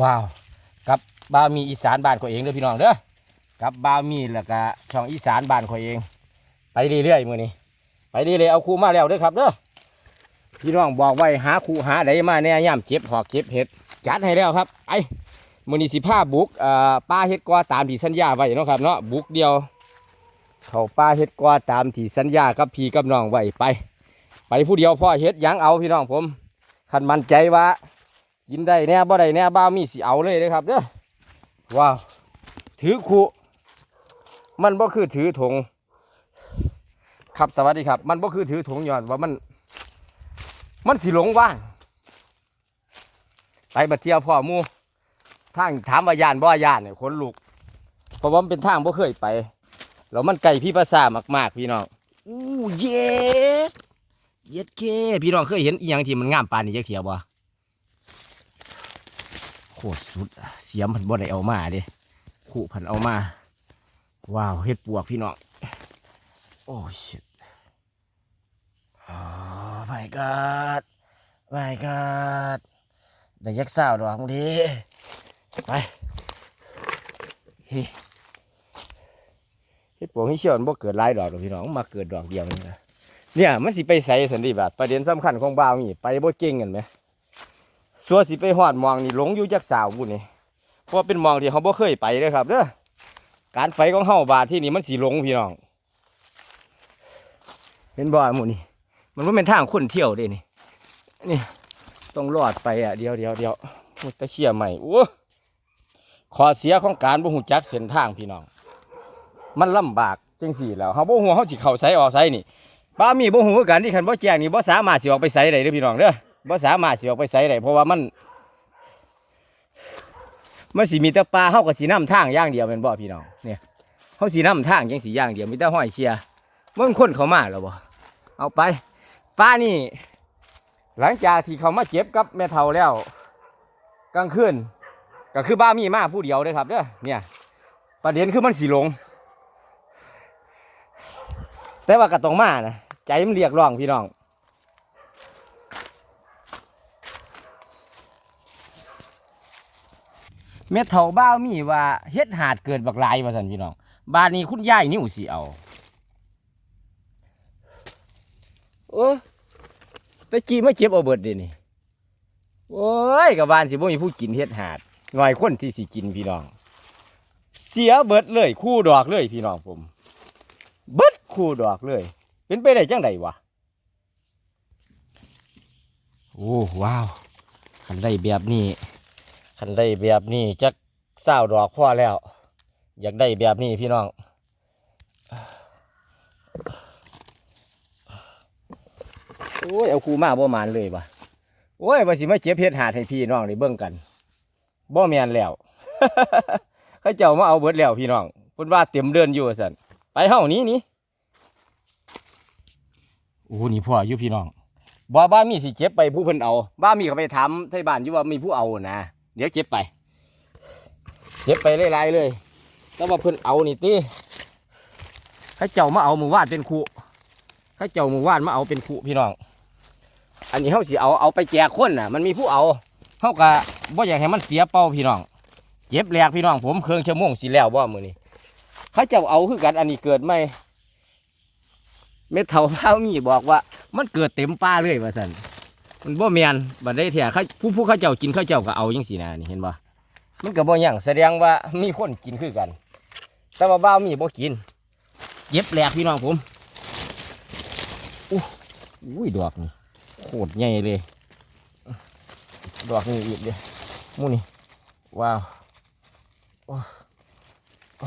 ว้าวกับบาวมีอีสานบ้านข่อยเองเด้อพี่น้องเด้อกับบาวมีแล้วก็ช่องอีสานบ้านข่อยเอง ไปเรื่อยๆมื้อนี้ไปเรื่อยๆเอาครูมาแล้วเด้อครับเด้อพี่น้องบอกไว้หาครูหาใดมาแน่ย่ำเก็บหอกเก็บเห็ดจัดให้แล้วครับไอ้มื้อนี้สิพาบุกเอ่อป้าเฮ็ดกอตามที่สัญญาไว้เนาะครับเนาะบุกเดียวเขาป้าเฮ็ดกอตามที่สัญญากับพี่กับน้องไว้ไป ไปผู้เดียวพ่อเฮ็ดยังเอาพี่น้องผมคันมั่นใจว่า กินได้แน่บ่ได้แน่บ้ามีสิเอาเลยเด้อครับเด้อว้าวถือคุมันบ่คือถือถงครับสวัสดีครับ มันบ่คือถือถงย้อนว่ามัน มันสิหลงว่าง ไปบัดเที่ยวพ่อมูทางถามว่ายานบ่ยานเนี่ยคนลุกเพราะว่ามันเป็นทางบ่เคยไปแล้วมันไกลพี่ภาษามาก ๆ พี่น้องอู้เย็ดเย็ดเคพี่น้องเคยเห็นอีหยังที่มันงามปานนี้จักเทียวบ่ คตรสุดอะเสียมพันบ่ได้เอามาเด้ขู่พันเอามา ว้าวเฮ็ดปวกพี่น้อง โอ้ชิตโอ้ my god my god ได้ยักษ์สาวดอกมึงดิไปเฮ็ดปวกให้เชี่ยวมันบ่เกิดหลายดอกหรอกพี่น้องมันมาเกิดดอกเดียวนี่นะเนี่ยมันสิไปใส่สันติบาตประเด็นสำคัญของบ่าวนี่ไปบ่เก่งกันไหม สัวสิไปหอดมองนี่หลงอยู่จักสาวบุนี่เพราะว่าเป็นมองที่เขาบ่เคยไปเลยครับเด้อการไฟของเฮาบาดที่นี่มันสีหลงพี่น้อง เห็นบ่หมูนี่มันว่าเป็นทางคนเที่ยวเด้นี่นี่ต้องรอดไปอะเดียวเดียวเดียวมุตะเคียใหม่โอ้ขอเสียของการบ่หูจักเส้นทางพี่น้อง มันลำบากจังสี่แล้วเฮาบ่ฮู้ว่าเฮาสิเข้าไสออกไสนี่ป้ามีบ่ฮู้คือกันที่คันบ่แจ้งนี่บ่สามารถสิออกไปไสได้เด้อพี่น้องเด้อ บ่สามารถสิออกไปไสได้เพราะว่ามันมันสิมีแต่ปลาเฮาก็สินำทางอย่างเดียวแม่นบ่พี่น้องเนี่ยเฮาสินำทางจังสิอย่างเดียวมีแต่ห้อยเชียเบิ่งคนเขามาแล้วบ่เอาไปปลานี่ หลังจากที่เขามาเก็บกับแม่เฒ่าแล้วกลางคืนก็คือบ้ามีมาผู้เดียวเด้อครับเด้อเนี่ยประเด็นคือมันสิหลง แต่ว่าก็ต้องมานะใจมันเรียกร้องพี่น้อง เม็ดเถาบ้าวมีว่าเฮ็ดหาดเกิดบักหลายว่าสันพี่น้องบ้านนี้คุณยายนิ้วสิเอาโอ้ไปจีมาเจ็บเอาเบิดเดยวนี่โอ้ยกับบ้านสิบ่มีผู้กินเฮ็ดหาดง่อยคนที่สิกินพี่น้อง เสียเบิดเลย คู่ดอกเลยพี่น้องผม เบิดคู่ดอกเลย เป็นไปได้จังไดวะโอ้ว้าวคันได้แบบนี้ คันได้แบบนี้จักเศร้าดอกพ่อแล้ว อยากได้แบบนี้พี่น้องโอ้ยเอาคูมาบ่มานเลยว่ะโอ้ยว่าสิมาเจ็บเฮ็ดหาดให้พี่น้องได้เบิ่งกันบ่แมนแล้วเขาเจ้ามาเอาเบิดแล้วพี่น้องเพิ่นว่าเต็มเดินอยู่ว่าซั่นไปเฮานี้นี่โอ้นี่พ่ออยู่พี่น้องบ่บ้านมีสิเจ็บไปผู้เพิ่นเอาบ้านมีเขาไปถามไทบ้านอยู่ว่ามีผู้เอานะ เดี๋ยวเก็บไป เก็บไปไล่ๆเลยแต่ว่าเพิ่นเอานี่ตีข้าเจ้ามาเอาหมู่ว่านเป็นคู่ข้าเจ้าหมู่ว่านมาเอาเป็นคู่พี่น้อง อันนี้เขาสิเอาเอาไปแจกคนน่ะ มันมีผู้เอาเขากะบ่าอยากให้มันเสียเป้าพี่น้องเก็บแหลกพี่น้อง ผมเครื่องชั่วโมงสิแล้วบ่มือนี้เขาเจ้าเอาคือกันอันนี้เกิดไม่เม็ดเถาเท้ามีบอกว่า มันเกิดเต็มป่าเลยว่าสัน มันบ่แมนบัดได้เถียเขาผู้ผู้เขาเจ้ากินเขาเจ้าก็เอาจังสีนะนี่เห็นบ่มันก็บ่หยังแสดงว่ามีคนกินคือกัน แต่ว่าบ้าวมีบ่กินเย็บแหลกพี่น้องผมอู้อุ้ยดอกนี่โคตรใหญ่เลย ดอกนี่อีกเลยมูนี่ว้าวโอ้โ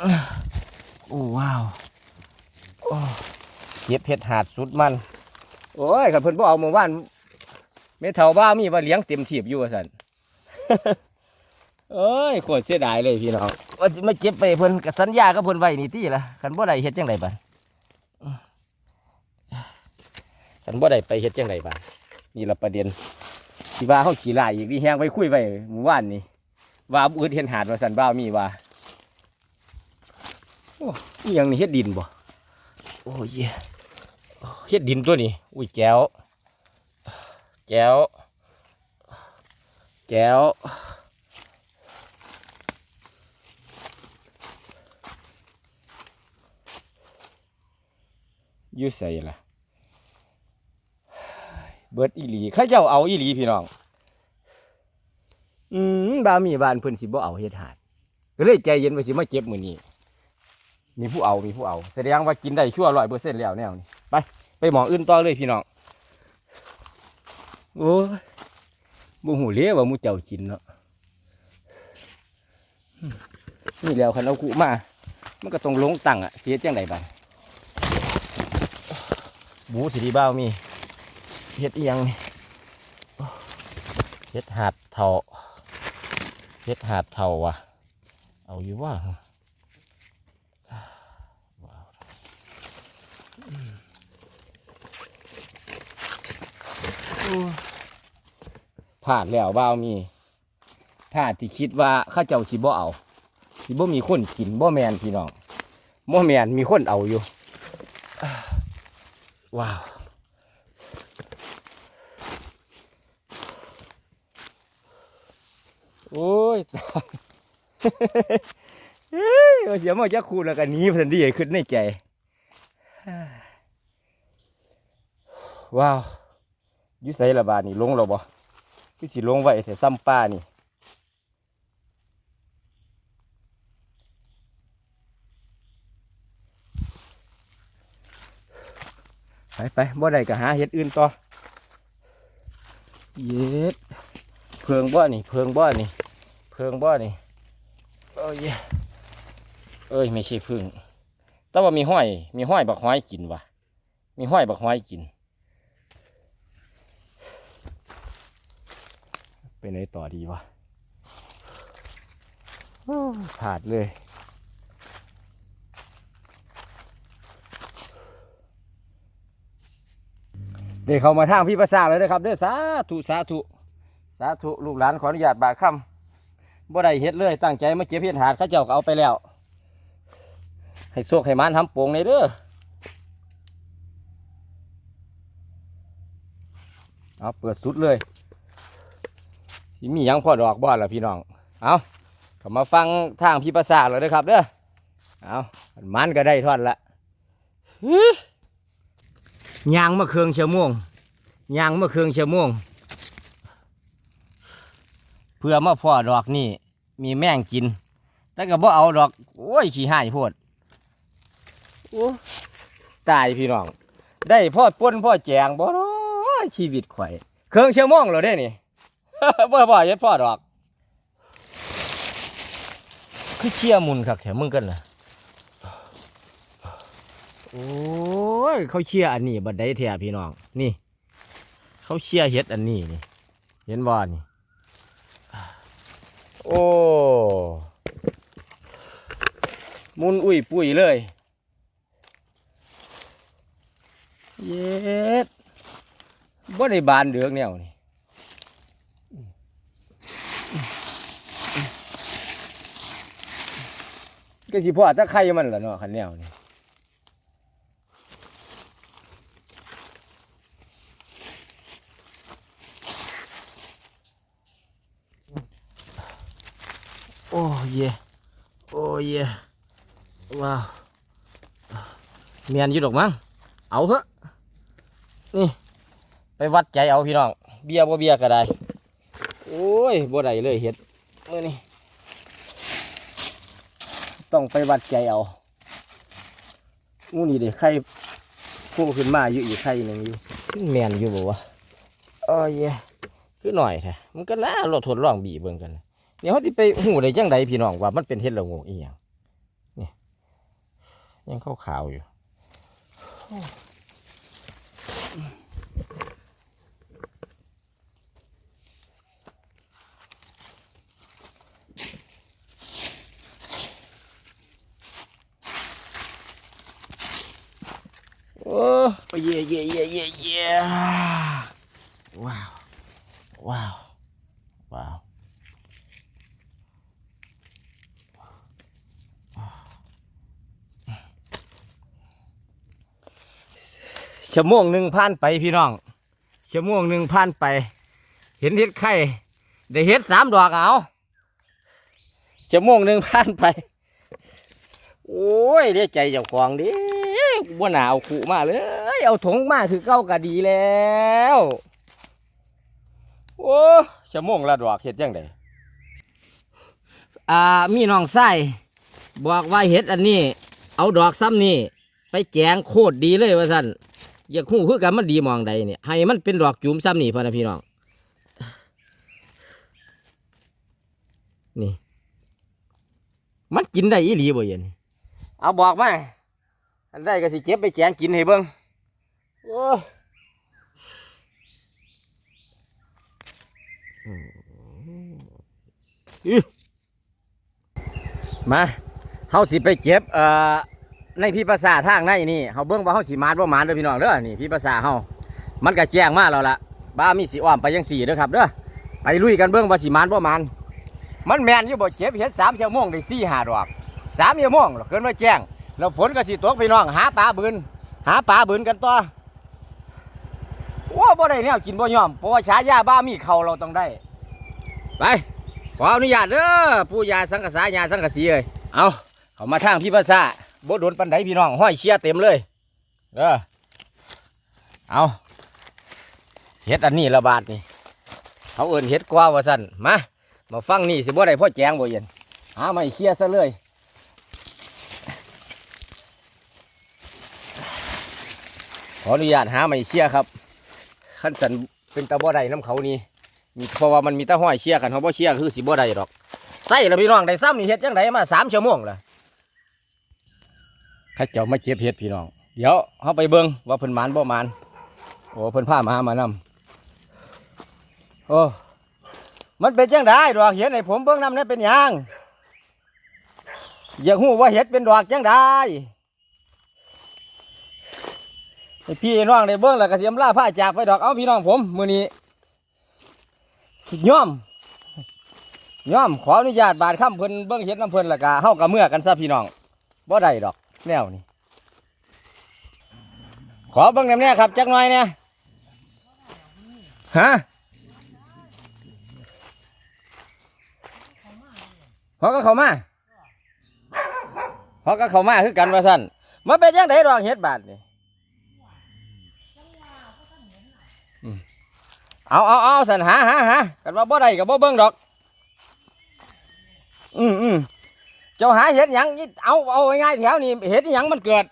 อ้โอ้ว้าวโอ้ เก็บเห็ดหาดสุดมัน โอ้ยขันเพิ่นบ่เอาเมื่านเมเถาบ้ามีว่าเลี้ยงเต็มทีบอยู่สันเอ้ยโคตรเสียดายเลยพี่น้องว่าสิมาเก็บไปเพิ่นกับสัญญากับเพิ่นไว้นี่ตี้ละขันบ่ได้เฮ็ดจังไดบัดขันบ่ได้ไปเฮ็ดจังไดบัดนี่ละประเด็นที่ว่าเฮาขี่ลายอีกนี่แฮงไว้คุยไว้เมื่อวานนี่ว่าบ่อึดเฮ็ดหาดว่าสันบ้ามีว่าโอ้ยังนี่เฮ็ดดินบ่โอ้ย เฮ็ดดินตัวนี้ อุ้ยแก้ว แก้ว แก้ว อยูใส่ล่ะ เบิดอีหลีข้าเจ้าเอาอีหลีพี่น้อง อืมบามีบ้านเพิ่นสิบ่เอาเฮ็ดหาดก็เลยใจเย็นว่าสิมาเจ็บมื้อนี้ มีผู้เอา มีผู้เอา แสดงว่ากินได้ชั่วร้อยเปอร์เซ็นต์แล้วแนวนี้ ไป ไปหมองอื่นต่อเลยพี่น้องโอ้บ่หูเลี้ยว่ามูเจ้ากินเนาะนี่แล้วคันเอากุมา มันก็ต้องลงตังอะเสียจังไดบัดบูสิดีบ้าวมีเฮ็ดเอียงนี่เฮ็ดหาดเท่าเฮ็ดหาดเท่าว่ะ เอาอยู่ว่า พลาดแล้วบ้าวมีพลาดที่คิดว่าข้าเจ้าสิบ่เอาสิบ่มีคนกินบ่แมนพี่น้องบ่แมนมีคนเอาอยู่ว้าวโอ้ยตายเสียมาจากคูแล้วกันนี้พันดีขึ้นในใจ ว้าว ยุไสระบาดนี่ลงแล้วบ่คือสิลงไว้แต่ซ้ำป้านี่ไปไปบ่ได้ก็หาเห็ดอื่นต่อเย็ดเพิงบ่นี่เพิงบ่นี่เพิงบ่นี่เอ้ยเอ้ยไม่ใช่พึ่งแต่ว่ามีห้อย มีห้อยบักห้อยกินวะมีห้อยบักห้อยกิน ไปไหนต่อดีวะโอ้ผาดเลย เดี๋ยวเขามาทางพี่ภาษาเลยนะครับเด้อสาธุสาธุสาธุลูกหลานขออนุญาตบาดคำบ่ได้เฮ็ดเลย ตั้งใจมาเก็บเฮ็ดหาดข้าเจ้าก็เอาไปแล้ว ให้โชคให้มันทำโป่งในเด้อเอาเปิดสุดเลย สิมีหยังพอดอกบ่ล่ะพี่น้อง เอาเขามาฟังทางพี่ภาษาเลยนะครับเด้อ เอามันก็ได้ทอดละฮึยางมาเครื่องเชียวโมงยางมาเครื่องเชียวโมงเพื่อมาพ่อดอกนี่มีแม่งกิน แต่ก็บ่เอาดอก โอ้ย ขี้หายโพดโอ้ตายพี่น้อง ได้พ่อป้นพ่อแจงบ่เนาะชีวิตข่อย เครื่องเชียวโมงเหรอเด้นี่ บ่บ่เฮ็ดพ่อดอก คือเชี่ยมุนคักแถมมึงกันล่ะโอ้ยเขาเชี่ยอันนี้บัดได้แท้พี่น้องนี่ เขาเชี่ยเฮ็ดอันนี้นี่ เห็นบ่นี่โอ้มุนอุ้ยปุ้ยเลยเย็ดบ่ได้บานเดือกแนวนี่ ก็สิพ่อถ้าใครมันล่ะเนาะคันแนวนี่โอ้เยโอ้เยว้าวเมียนอยู่ดอกมั้งเอาเถอะนี่ไปวัดใจเอาพี่น้องเบียร์บ่เบียร์ก็ได้ โอ้ยบ่ได้เลยเห็ดเมื่อนี่ ต้องไปวัดใจเอางูนี่เด็กไข่พุ่งขึ้นมาอยู่อีกไข่หนึ่งอยู่แมนอยู่บอกว่าโอ้ยคือหน่อยแท้มันก็น่าเราทดลองบีบเบิ่งกันเดี๋ยวเขาที่ไปหูได้จังใดพี่น้องว่ามันเป็นเห็ดละโงูอีหยังนี่ยังขาวขาวๆอยู่ โอ้เย่เย่เย่เย่เย่ว้าว ว้าว ว้าวชั่วโมงหนึ่งผ่านไปพี่น้องชั่วโมงหนึ่งผ่านไป เห็นเห็ดไข่ได้เห็ดสามดอกเอาชั่วโมงหนึ่งผ่านไป โอ้ยได้ใจเจ้าของดิ บ่หนาวขู่มาเลย เอาถุงมาคือเก้าก็ดีแล้ว โอ้ชั่วโมงละดอกเห็ดจังไดอ่ามีน้องไส้บอกว่าเห็ดอันนี้ เอาดอกซ้ำนี่ไปแจงโคตรดีเลยว่าสั่นอยากหูคือกันมันดีมองใดเนี่ยให้มันเป็นดอกจุ่มซ้ำนี่พ่อนะพี่น้องนี่ มันกินได้อีหลีบ่เย็นเอาบอกมา อันได้ก็สิเก็บไปแจงกินให้เบิ่งโอ้อื้อมาเฮาสิไปเก็บเอ่อในพี่ภาษาทางในนี่เฮาเบิ่งว่าเฮาสิมานบ่มานเด้อพี่น้องเด้อนี่พี่ภาษาเฮามันก็แจ้งมาแล้วล่ะบ้ามีสิอ้อมไปยังสี่เด้อครับเด้อไปลุยกันเบิ่งว่าสิมานบ่มานมันแมนอยู่บ่เก็บเห็ดสามชั่วโมงได้สี่ห้าดอกสามชั่วโมงแล้วเกินมาแจ้ง แล้วฝนก็สิตกพี่น้องหาปลาบืนหาปลาบืนกันต่อว้าบ่ได้แนวกินบ่ยอมเพราะว่าฉายาบ้ามีเขาเราต้องได้ ไปขออนุญาตเด้อผู้ยาสังกษายาสังกสีเอ้ยเอาเขามาทางพี่ภาษาบ่โดนปันไดพี่น้องห้อยเชียเต็มเลยเด้อเอาเห็ดอันนี้ระบาดนี่เขาเอิ้นเห็ดกว่าว่าสั่นมามาฟังนี่สิบ่ได้พ่อแจงบ่เย็นหาไม่เคลียร์ซะเลย ออนุญาตหาไม่เคลียครับขั้นสันเป็นตาบ่ได้น้ำเขานี่มีเพราะว่ามันมีตาห้อยเชี่ยกันเขาบ่เชี่ยคือสิบ่ได้ดอกใส่ละพี่น้องได้ซ้ำนี่เฮ็ดจังไดมาสามชั่วโมงละข้าเจ้ามาเก็บเฮ็ดพี่น้องเดี๋ยวเขาไปเบิ่งว่าเพิ่นมานบ่มานโอ้เพิ่นพามามานำโอ้มันเป็นจังไดดอกเห็ดให้ผมเบิ่งนำเนี่ยเป็นยังอยากหูว่าเห็ดเป็นดอกจังได ให้พี่น้องได้เบิ่งแล้วก็เสียมล่าผ้าจากไปดอก เอาพี่น้องผมมือนี้ย่อมย่อมขออนุญาตบาดค่ำเพิ่นเบิ่งเห็ดน้ำเพิ่นแล้วก็เฮากับเมื่อกันซะพี่น้องบ่ได้ดอกแนวนี้ขอเบิ่งแนวเนี้ยครับจักหน่อยเนี่ยฮะฮอกก็เข้ามาฮอกก็เข้ามาคือกันว่าสั่นมาเป็นยังไงรองเฮ็ดบาทนี่อืม เอาเอาเอาสันหาหาหากันว่าบ่ได้กับบ่เบิ่งดอก อืมอืมเจ้าหาเห็ดหยังนี่เอาเอาง่ายๆแถวนี้เห็ดหยังมันเกิด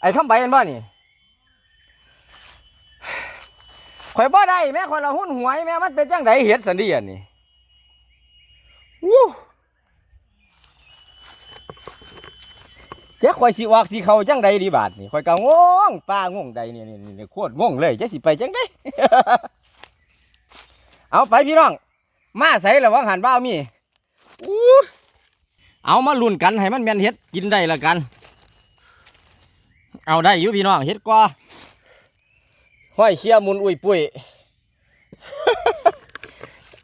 ไอ้ทำใบกันบ่นี่ข่อยบ่ได้แม่ข่อยละหุ้นหวยแม่มันเป็นจังไดเฮ็ดสันดีอันนี้วู้ จ๊ข่อยสิออกสิเขาจังไดดีบาดนี่ข่อยก็งงป้างงใดนี่นี่นี่โคตรงงเลยจะสิไปจังได้เอาไปพี่น้อง มาใส่ละวังหันบ้าวมีอู้เอามาลุ้นกันให้มันแมนเฮ็ดกินได้ละกัน เอาได้อยู่พี่น้องเฮ็ดกว่าห้อยเชี่ยมุนอุ้ยปุ้ย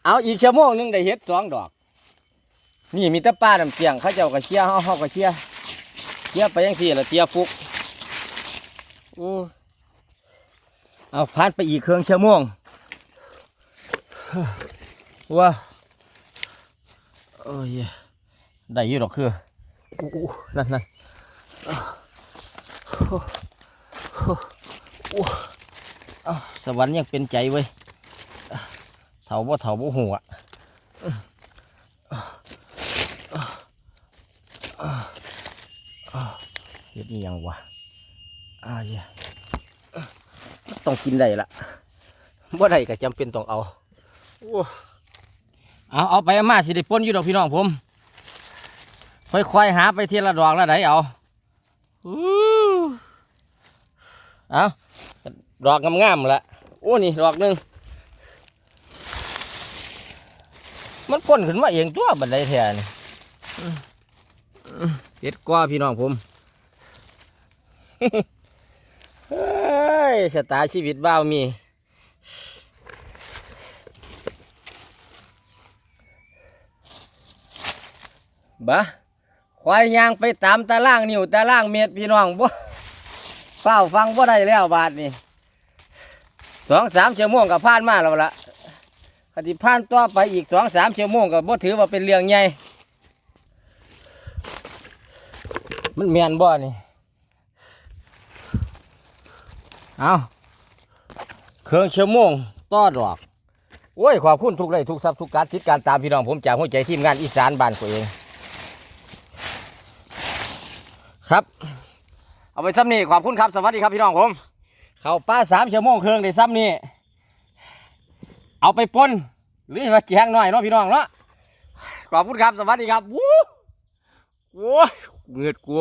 เอาอีกชั่วโมงหนึงได้เฮ็ดสองดอก นี่มีแต่ป้าน้ำเจียงเขาเจ้าก็เชี่ยเฮาเฮาก็เชี่ย เชี่ยไปยังสี่ละเตียฟุกอู้เอาผ่านไปอีกเครื่องชั่วโมงว้าโอ้ยได้อยู่ดอกคือนั่นนั่นสวรรค์ยังเป็นใจเว้ยเถาบ่เถาบ่หัว เฮ็ดนี่ยังวะอ้าวเหี้ยต้องกินได้ละบ่ได้ก็จำเป็นต้องเอาโอ้เอาเอาไปเอามาสิได้ปนอยู่ดอกพี่น้องผมค่อยๆหาไปทีละดอกละไดเอาอู้เอาดอกงามๆละโอ้นี่ดอกหนึ่งมันพ่นขึ้นมาเองตัวบันไดแท้นี่อื้ออื้อเฮ็ดกว่าพี่น้องผม เฮ้ยสตาร์ชีวิตบ้าวมี บะควายยางไปตามตารางนิ้วตารางเมตรพี่น้องบ่เฝ้าฟังบ่ได้แล้วบาทนี่สองสามชั่วโมงก็ผ่านมาแล้วละคติผ่านต่อไปอีกสองสามชั่วโมงก็บ่ถือว่าเป็นเรื่องใหญ่ มันแมนบ่นี่ เอาเครื่องชั่วโมงต่อดอกโอ้ยขอบคุณทุกไลค์ทุกซับทุกการติดการตามพี่น้องผมจากหัวใจทีมงานอีสานบ้านตัวเอง ครับ เอาไปซ้ำนี่ขอบคุณครับสวัสดีครับพี่น้องผม เข้าป้าสามชั่วโมงเครื่องได้ซ้ำนี่เอาไปปนหรือว่าแกงหน่อยเนาะพี่น้องเนาะขอบคุณครับสวัสดีครับวู้โอ้ยเงือดกู